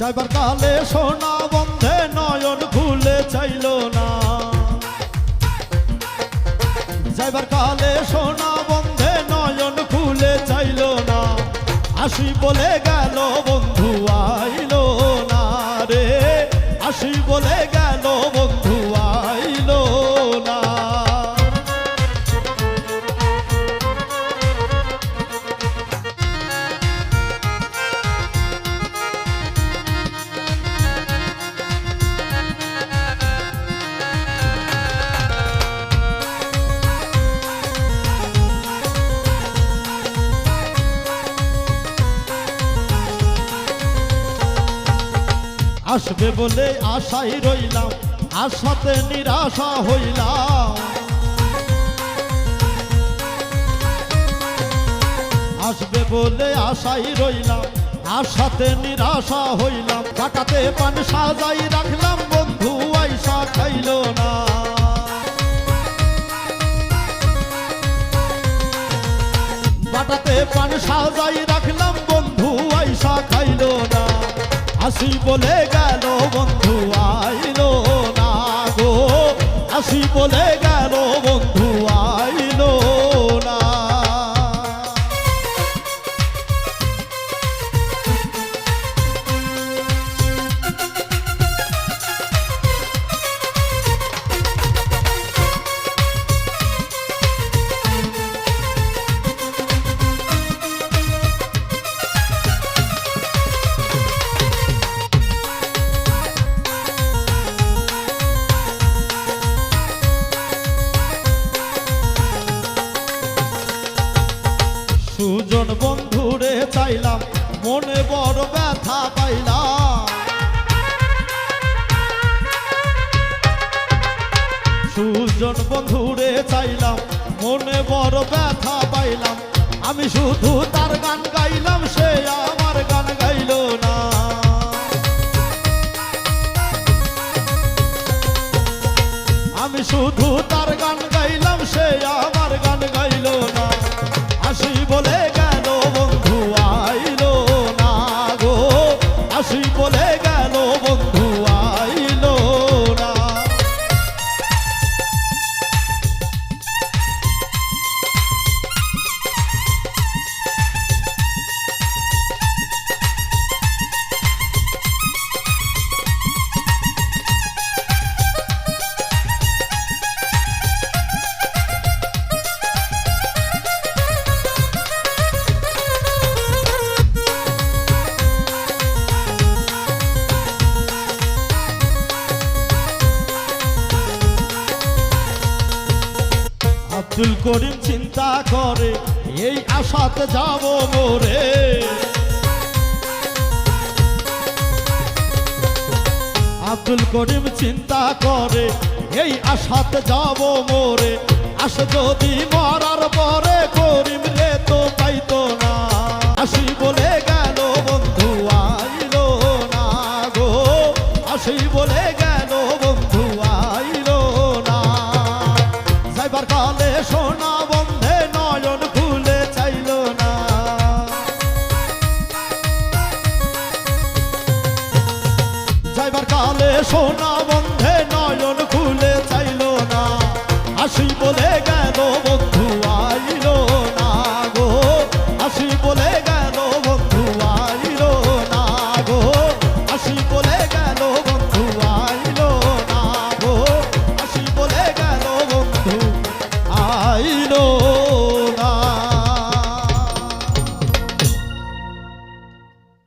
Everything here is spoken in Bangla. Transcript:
যাইবার কালে সোনা বন্ধে নয়ন খুলে চাইল না। যাইবার কালে সোনা বন্ধে নয়ন খুলে চাইল না। আসি বলে গেল বন্ধু আইলো আসবে বলে আশাই রইলাম, আশাতে নিরাশা হইলাম। আসবে বলে আশাই রইলাম, আশাতে নিরাশা হইলাম। কাটাতে পান সাজাই রাখলাম, বন্ধু আইসা খাইল না। পান সাজাই আসি বলে গেল বন্ধু আইলো না গো। আসি বলে গেল চাইলাম মনে বড় ব্যথা পাইলাম। সুজন বন্ধুরে চাইলাম, মনে বড় ব্যথা পাইলাম। আমি শুধু তার গান গাইলাম, সে আমার গান গাইল না। আমি শুধু আব্দুল করিম চিন্তা করে, এই আশাতে যাব মোরে। আব্দুল করিম চিন্তা করে, এই আশাতে যাব মোরে। আস যদি মরার পরে করিম রে তো পাইতো না। আসি বলে গেল, বন্ধু, আইলো না গো। আসি বলে গেল সোনা